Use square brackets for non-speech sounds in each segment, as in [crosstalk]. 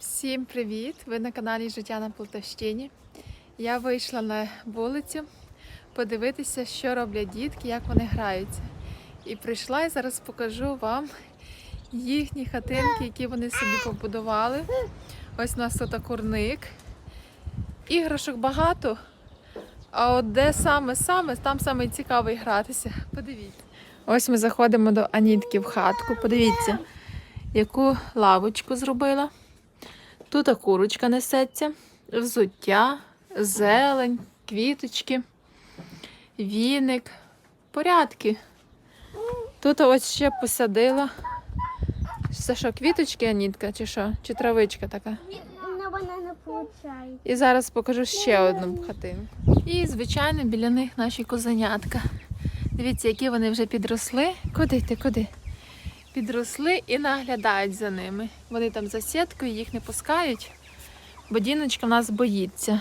Всім привіт! Ви на каналі Життя на Полтавщині. Я вийшла на вулицю подивитися, що роблять дітки, як вони граються. І прийшла і зараз покажу вам їхні хатинки, які вони собі побудували. Ось у нас тут курник. Іграшок багато. А от де саме-саме, там саме цікаво гратися. Подивіться. Ось ми заходимо до Анітки в хатку. Подивіться, яку лавочку зробила. Тут курочка несеться, взуття, зелень, квіточки, віник, порядки. Тут ось ще посадила. Це що, квіточки, Анітка, чи що? Чи травичка така? Ну, вона не. І зараз покажу ще одну хатинку. І, звичайно, біля них наші козенятка. Дивіться, які вони вже підросли. Куди ти, куди? Підросли і наглядають за ними. Вони там за сіткою, їх не пускають, бо діночка в нас боїться.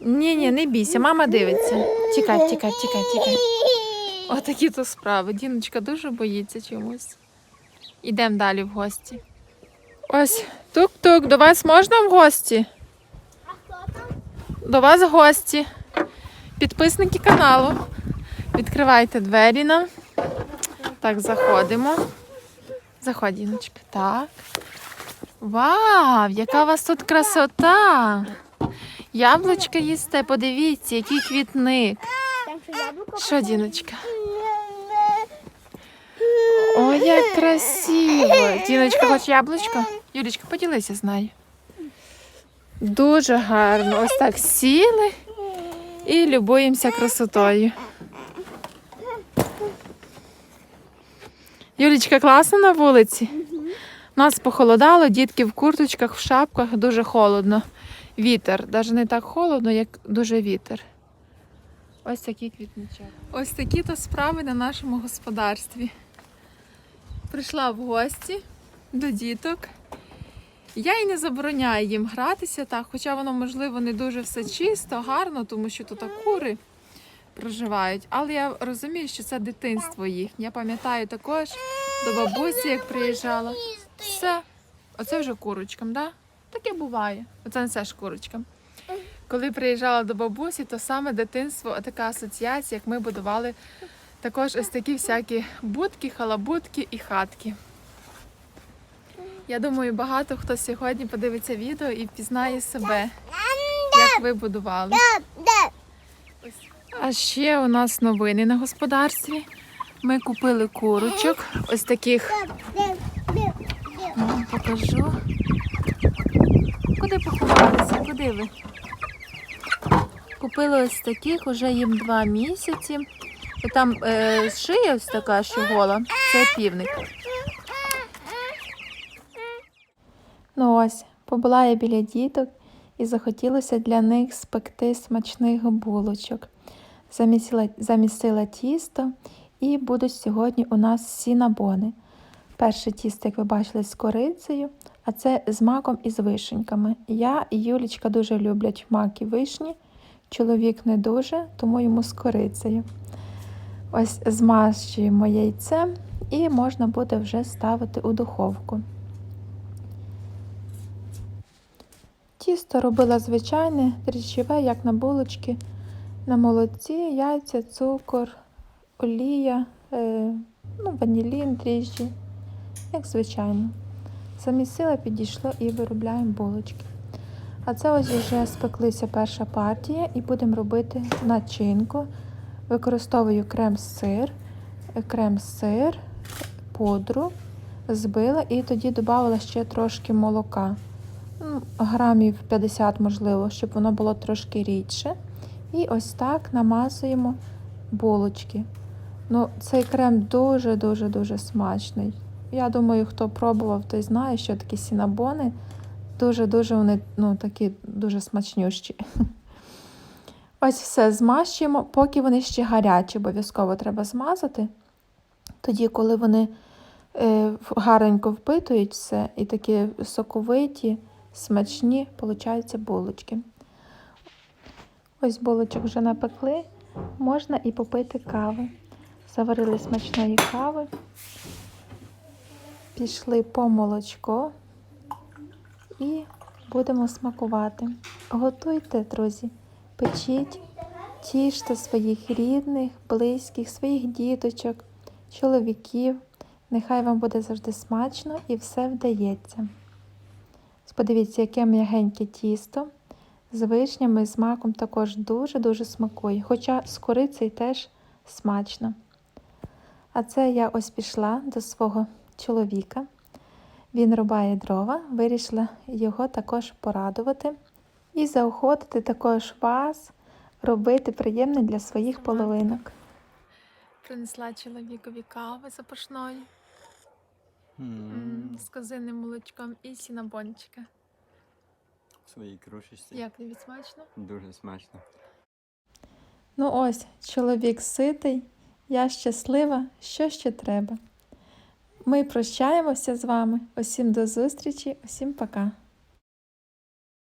Ні, ні, не бійся, мама дивиться. Тікай, тікай, тікай, тікай. Отакі то справи. Діночка дуже боїться чомусь. Ідемо далі в гості. Ось, тук-тук, до вас можна в гості? До вас гості. Підписники каналу. Відкривайте двері нам. Так, заходимо. Заходь, Діночка. Так. Вау, яка у вас тут красота! Яблучка їсте, подивіться, який квітник. Що, Діночка? Ой, як красиво! Діночка, хоч яблучко? Юлічка, поділися з нею. Дуже гарно. Ось так сіли і любуємося красотою. Юлічка, класно на вулиці? Нас похолодало, дітки в курточках, в шапках, дуже холодно. Вітер. Навіть не так холодно, як дуже вітер. Ось такий квітничок. Ось такі то справи на нашому господарстві. Прийшла в гості до діток. Я і не забороняю їм гратися, так, хоча воно, можливо, не дуже все чисто, гарно, тому що тут кури проживають. Але я розумію, що це дитинство їхнє. Я пам'ятаю також до бабусі, як приїжджала. Все. Оце вже курочкам, да? Таке буває. Оце не все ж курочкам. Коли приїжджала до бабусі, то саме дитинство, така асоціація, як ми будували також ось такі всякі будки, халабудки і хатки. Я думаю, багато хто сьогодні подивиться відео і впізнає себе, як ви будували. А ще у нас новини на господарстві. Ми купили курочок, ось таких вам покажу. Куди поховалися? Куди ви? Купили ось таких, уже їм два місяці. Там е, шия ось така, що гола. Це півник. Ну ось, побула я біля діток і захотілося для них спекти смачних булочок. Замісила, тісто і будуть сьогодні у нас сінабони. Перше тісто, як ви бачили, з корицею, а це з маком і з вишеньками. Я і Юлічка дуже люблять мак і вишні. Чоловік не дуже, тому йому з корицею. Ось змащуємо яйцем і можна буде вже ставити у духовку. Тісто робила звичайне, дріжджове, як на булочки, на молоці, яйця, цукор, олія, е, ну, ванілін, дріжджі, як звичайно. Замісила, підійшло і виробляємо булочки. А це ось вже спеклися перша партія і будемо робити начинку. Використовую крем-сир, крем-сир, пудру, збила і тоді додала ще трошки молока. Ну, Грамів 50, можливо, щоб воно було трошки рідше. І ось так намазуємо булочки. Ну, цей крем дуже-дуже дуже смачний. Я думаю, хто пробував, той знає, що такі сінабони. Дуже-дуже вони ну, такі дуже смачнющі. [laughs] Ось все змащуємо, поки вони ще гарячі, обов'язково треба змазати. Тоді, коли вони е, гарненько впитують все і такі соковиті, смачні, получаються булочки. Ось булочок вже напекли, можна і попити кави. Заварили смачної кави, пішли по молочко. і будемо смакувати. Готуйте, друзі, печіть, тіште своїх рідних, близьких, своїх діточок, чоловіків. Нехай вам буде завжди смачно і все вдається. Подивіться, яке м'ягеньке тісто. З вишнями, з маком також дуже-дуже смакує, хоча з корицею теж смачно. А це я ось пішла до свого чоловіка. Він рубає дрова, вирішила його також порадувати і заохотити також вас робити приємне для своїх половинок. Принесла чоловікові кави запашної М, з козиним молочком і сінабончика. В своїй кружечці. Як тобі смачно? Дуже смачно. Ну ось, чоловік ситий, я щаслива, що ще треба. Ми прощаємося з вами. Усім до зустрічі, усім пока.